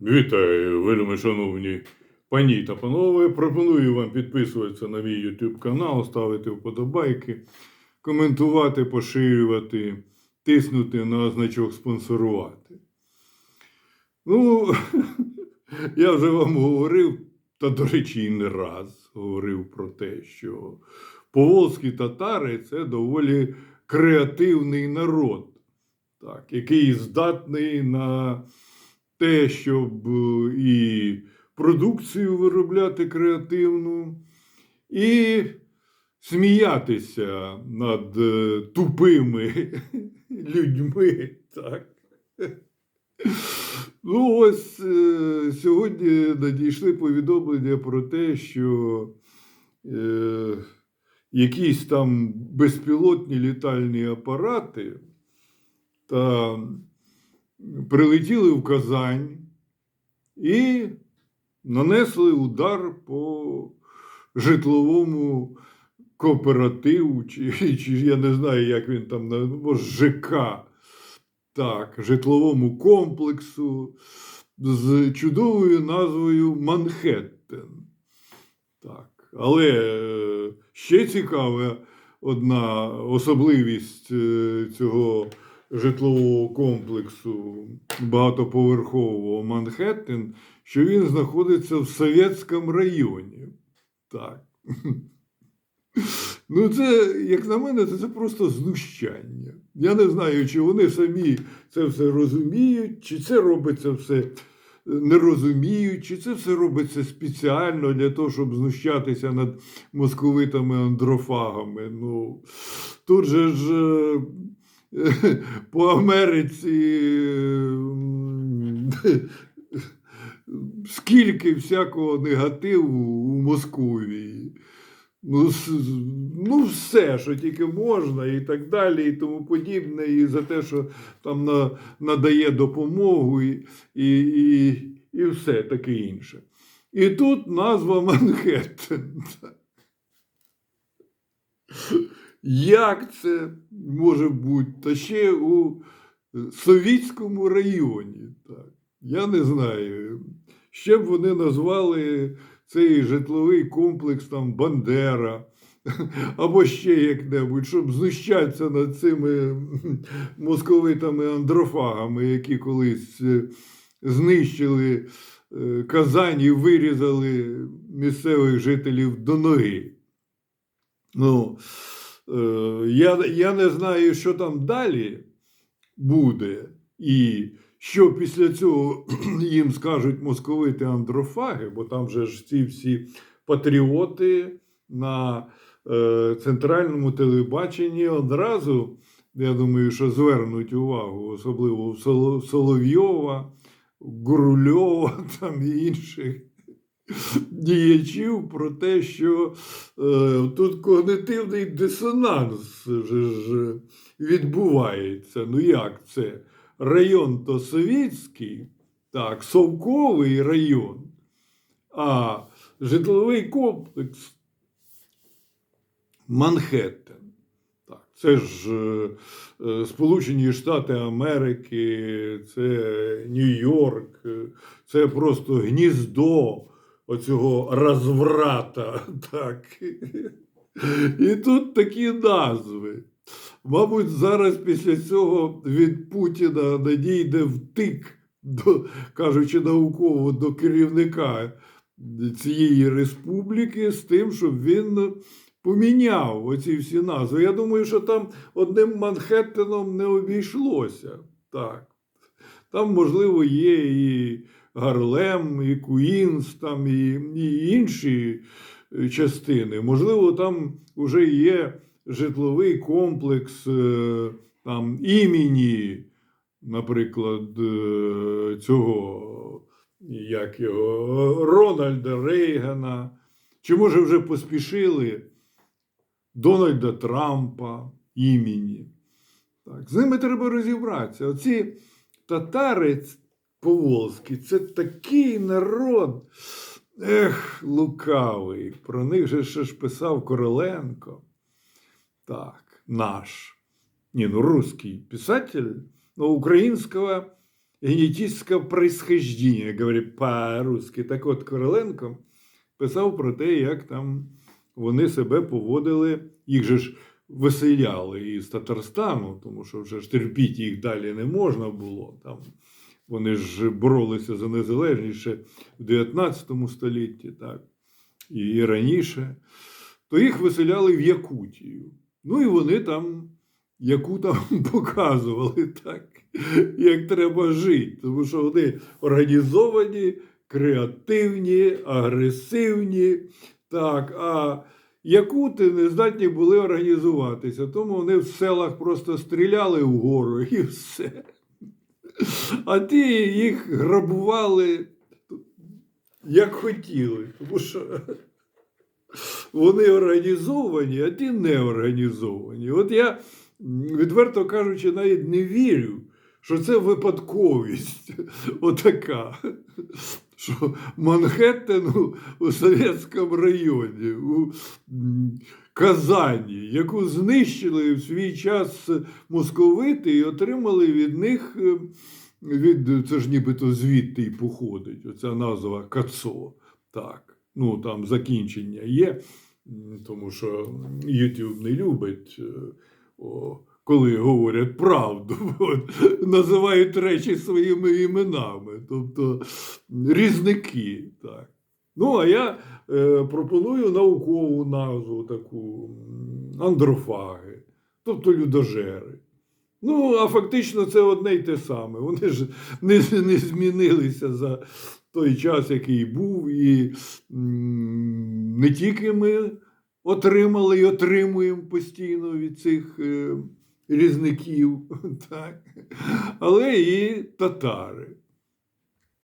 Вітаю, вельми шановні пані та панове. Пропоную вам підписуватися на мій YouTube канал, ставити вподобайки, коментувати, поширювати, тиснути на значок спонсорувати. Ну, я вже вам говорив, та, до речі, і не раз говорив про те, що поволзькі татари це доволі креативний народ, так, який здатний на те, щоб е, і продукцію виробляти креативну, і сміятися над е, тупими людьми. Так. Ну, ось е, сьогодні надійшли повідомлення про те, що е, якісь там безпілотні літальні апарати та прилетіли в Казань і нанесли удар по житловому кооперативу, чи, чи я не знаю, як він там, може, ЖК, так, житловому комплексу з чудовою назвою Манхеттен. Так. Але е, ще цікава одна особливість е, цього житлового комплексу багатоповерхового Манхеттен, що він знаходиться в Совєтському районі. Так. Ну, це, як на мене, це, це просто знущання. Я не знаю, чи вони самі це все розуміють, чи це робиться все не розуміють, чи це все робиться спеціально для того, щоб знущатися над московитами андрофагами. Ну, тут же ж е, по Америці скільки всякого негативу у Московії. Ну, ну, все, що тільки можна, і так далі, і тому подібне, і за те, що там на, надає допомогу, і, і, і, і все таке інше. І тут назва Манхеттен. Як це може бути? Та ще у Совітському районі. Так. Я не знаю. Ще б вони назвали цей житловий комплекс там Бандера. Або ще як-небудь, щоб знущатися над цими московитами андрофагами, які колись е, знищили е, Казань і вирізали місцевих жителів до ноги. Ну, е, я, я не знаю, що там далі буде, і що після цього їм скажуть московити андрофаги, бо там же ж ці всі патріоти на е, центральному телебаченні одразу, я думаю, що звернуть увагу, особливо Соловйова, Гурульова там і інших діячів про те, що е, тут когнитивний дисонанс же ж відбувається. Ну як це? Район то совєтський, так, совковий район, а житловий комплекс Манхеттен. Так, це ж е, е, Сполучені Штати Америки, це Нью-Йорк, е, це просто гніздо оцього розврата. Так. І тут такі назви. Мабуть, зараз після цього від Путіна надійде втик, до, кажучи науково, до керівника цієї республіки з тим, щоб він поміняв оці всі назви. Я думаю, що там одним Манхеттеном не обійшлося. Так. Там, можливо, є і Гарлем, і Куінс, там, і, і інші е, частини. Можливо, там вже є житловий комплекс е, там, імені, наприклад, е, цього, як його, Рональда Рейгана. Чи може вже поспішили Дональда Трампа імені? Так, з ними треба розібратися. Оці татари поволзькі це такий народ. Ех, лукавий. Про них же ще ж писав Короленко. Так, наш. Не, ну русский писатель, но украинского генетичне происхождение, говорить по-русски. Так от Короленко писав про те, як там вони себе поводили, їх же ж виселяли із Татарстану, тому що вже ж терпіти їх далі не можна було. Там вони ж боролися за незалежність ще в 19 столітті, так, і раніше, то їх виселяли в Якутію. Ну і вони там якутам показували так, як треба жити, тому що вони організовані, креативні, агресивні. Так, а якути не здатні були організуватися, тому вони в селах просто стріляли вгору і все. А ті їх грабували як хотіли, тому що вони організовані, а ті не організовані. От я, відверто кажучи, навіть не вірю, що це випадковість отака. Що Манхеттену у Совєтському районі, у Казані, яку знищили в свій час московити і отримали від них, е, від, це ж нібито звідти й походить, оця назва Кацо. Так, ну там закінчення є, тому що YouTube не любить, е, коли говорять правду, от, називають речі своїми іменами, тобто різники. Так. Ну, а я е, пропоную наукову назву таку андрофаги, тобто людожери. Ну, а фактично це одне й те саме. Вони ж не, не змінилися за той час, який був, і м, не тільки ми отримали і отримуємо постійно від цих е, різників, так, але і татари.